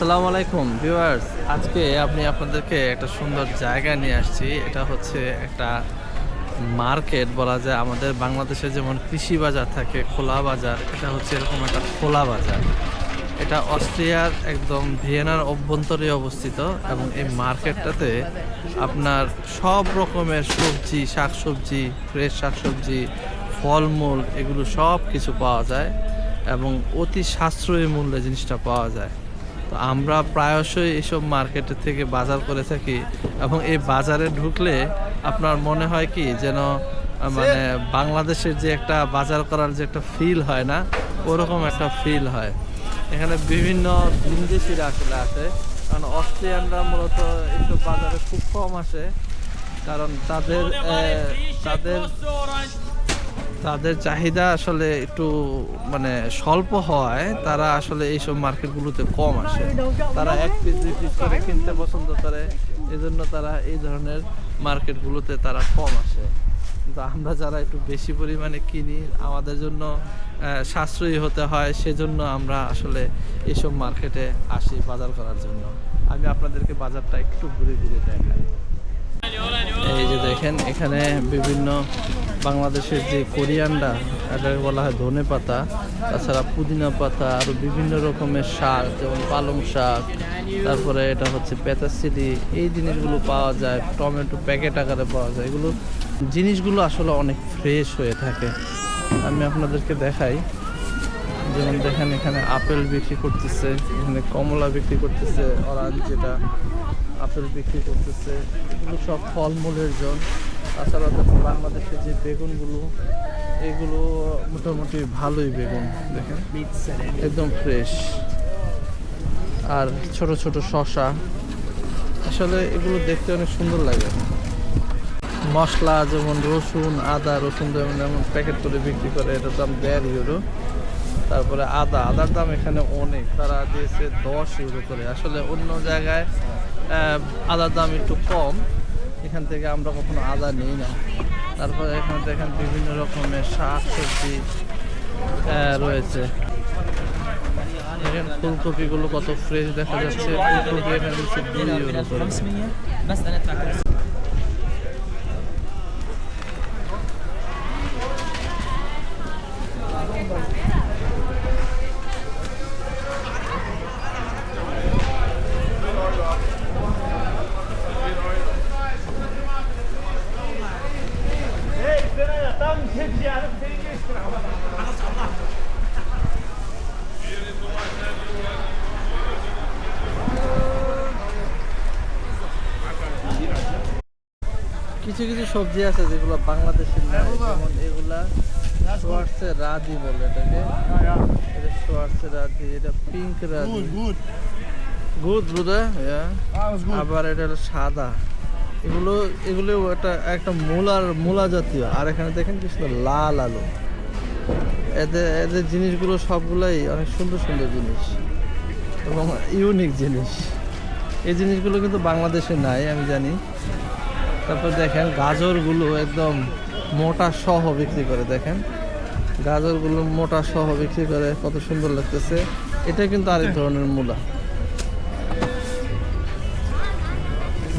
আসসালামু আলাইকুম, ভিউয়ার্স। আজকে আপনি আপনাদেরকে একটা সুন্দর জায়গা নিয়ে আসছি। এটা হচ্ছে একটা মার্কেট বলা যায়। আমাদের বাংলাদেশে যেমন কৃষি বাজার থাকে, খোলা বাজার, এটা হচ্ছে এরকম একটা খোলা বাজার। এটা অস্ট্রিয়ার একদম ভিয়েনার অভ্যন্তরে অবস্থিত এবং এই মার্কেটটাতে আপনার সব রকমের সবজি, শাকসবজি, ফ্রেশ শাকসবজি, ফলমূল, এগুলো সব কিছু পাওয়া যায় এবং অতি সাশ্রয়ী মূল্যে জিনিসটা পাওয়া যায়। তো আমরা প্রায়শই এইসব মার্কেটের থেকে বাজার করে থাকি এবং এই বাজারে ঢুকলে আপনার মনে হয় কি যেন মানে বাংলাদেশের যে একটা বাজার করার যে একটা ফিল হয় না ওরকম একটা ফিল হয়। এখানে বিভিন্ন বিদেশিরা আসলে আসে কারণ অস্ট্রিয়ানরা মূলত এইসব বাজারে খুব কম আসে কারণ তাদের তাদের তাদের চাহিদা আসলে একটু মানে স্বল্প হওয়ায় তারা আসলে এইসব মার্কেটগুলোতে কম আসে। তারা এক পিস দুই পিস করে কিনতে পছন্দ করে এই জন্য তারা এই ধরনের মার্কেটগুলোতে তারা কম আসে। কিন্তু আমরা যারা একটু বেশি পরিমাণে কিনি, আমাদের জন্য সাশ্রয়ী হতে হয়, সেজন্য আমরা আসলে এইসব মার্কেটে আসি বাজার করার জন্য। আমি আপনাদেরকে বাজারটা একটু ঘুরে ঘুরে দেখাই। এই যে দেখেন, এখানে বিভিন্ন বাংলাদেশের যে কোরিয়ানরা, এটাকে বলা হয় ধনে পাতা, তাছাড়া পুদিনা পাতা আরও বিভিন্ন রকমের শাক, যেমন পালং শাক, তারপরে এটা হচ্ছে পেতাসিলি এই জিনিসগুলো পাওয়া যায়, টমেটো প্যাকেট আকারে পাওয়া যায়। এগুলো জিনিসগুলো আসলে অনেক ফ্রেশ হয়ে থাকে। আমি আপনাদেরকে দেখাই। যেমন দেখেন এখানে আপেল বিক্রি করতেছে, এখানে কমলা বিক্রি করতেছে অরেঞ্জ যেটা, আপেল বিক্রি করতেছে। এগুলো সব ফলমূলের জন তাছাড়া দেখুন বাংলাদেশে যে বেগুনগুলো, এগুলো মোটামুটি ভালোই বেগুন, দেখেন। একদম ফ্রেশ আর ছোট ছোট শশা আসলে এগুলো দেখতে অনেক সুন্দর লাগে। মশলা, যেমন রসুন, আদা, রসুন যেমন প্যাকেট করে বিক্রি করে, এটার দাম দেড় ইউরো তারপরে আদা, আদার দাম এখানে অনেক। তারা দিয়েছে দশ ইউরো করে। আসলে অন্য জায়গায় আদার দাম একটু কম। এখান থেকে আমরা কখনো আদা নিই না। তারপরে এখানে দেখেন বিভিন্ন রকমের শাক, সবজি রয়েছে। দেখেন, ফুলকপিগুলো কত ফ্রেশ দেখা যাচ্ছে। ফুলকপি এখানে দুই ইউরো করে। কিছু কিছু সবজি আছে যেগুলো বাংলাদেশের না যেমন এগুলা সোয়ার্সে রাজি বলে এটাকে। এটা সোয়ার্সে রাজি এটা পিঙ্ক রাজি। গুড। ব্রুদা আবার এটা হলো সাদা। এগুলো এগুলো একটা একটা মূলার মূলা জাতীয়। আর এখানে দেখেন কি সুন্দর লাল আলু। এদের এদের জিনিসগুলো সবগুলাই অনেক সুন্দর সুন্দর জিনিস। এবং ইউনিক জিনিস। এই জিনিসগুলো কিন্তু বাংলাদেশে নাই আমি জানি। তারপর দেখেন গাজরগুলো একদম মোটা সহ বিক্রি করে দেখেন। গাজরগুলো মোটা সহ বিক্রি করে কত সুন্দর লাগতেছে। এটা কিন্তু আরেক ধরনের মূলা।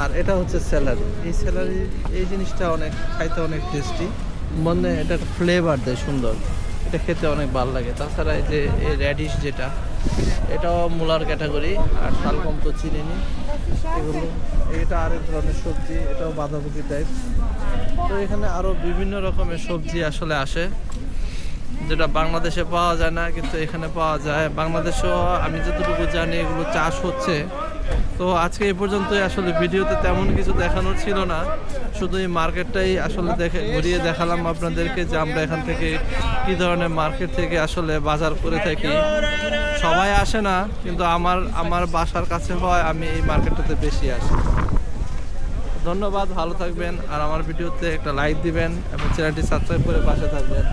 আর এটা হচ্ছে স্যালারি। এই স্যালারি, এই জিনিসটা অনেক, খাইতে অনেক টেস্টি মনে এটা ফ্লেভার দেয় সুন্দর। এটা খেতে অনেক ভালো লাগে। তাছাড়া এই যে, এই র্যাডিশ যেটা, এটাও মূলার ক্যাটাগরি আর শালগম তো চিনি নি এগুলো এটা আরেক ধরনের সবজি, এটাও বাঁধাকপি টাইপ তো এখানে আরও বিভিন্ন রকমের সবজি আসলে আসে, যেটা বাংলাদেশে পাওয়া যায় না, কিন্তু এখানে পাওয়া যায়। বাংলাদেশেও আমি যতটুকু জানি এগুলো চাষ হচ্ছে। তো আজকে এই পর্যন্তই। আসলে ভিডিওতে তেমন কিছু দেখানোর ছিল না। শুধু এই মার্কেটটাই আসলে দেখে ঘুরিয়ে দেখালাম আপনাদেরকে যে আমরা এখান থেকে কি ধরনের মার্কেট থেকে আসলে বাজার করে থাকি। সবাই আসে না, কিন্তু আমার আমার বাসার কাছে হয়, আমি এই মার্কেটটাতে বেশি আসি। ধন্যবাদ, ভালো থাকবেন। আর আমার ভিডিওতে একটা লাইক দিবেন এবং চ্যানেলটি সাবস্ক্রাইব করে পাশে থাকবেন।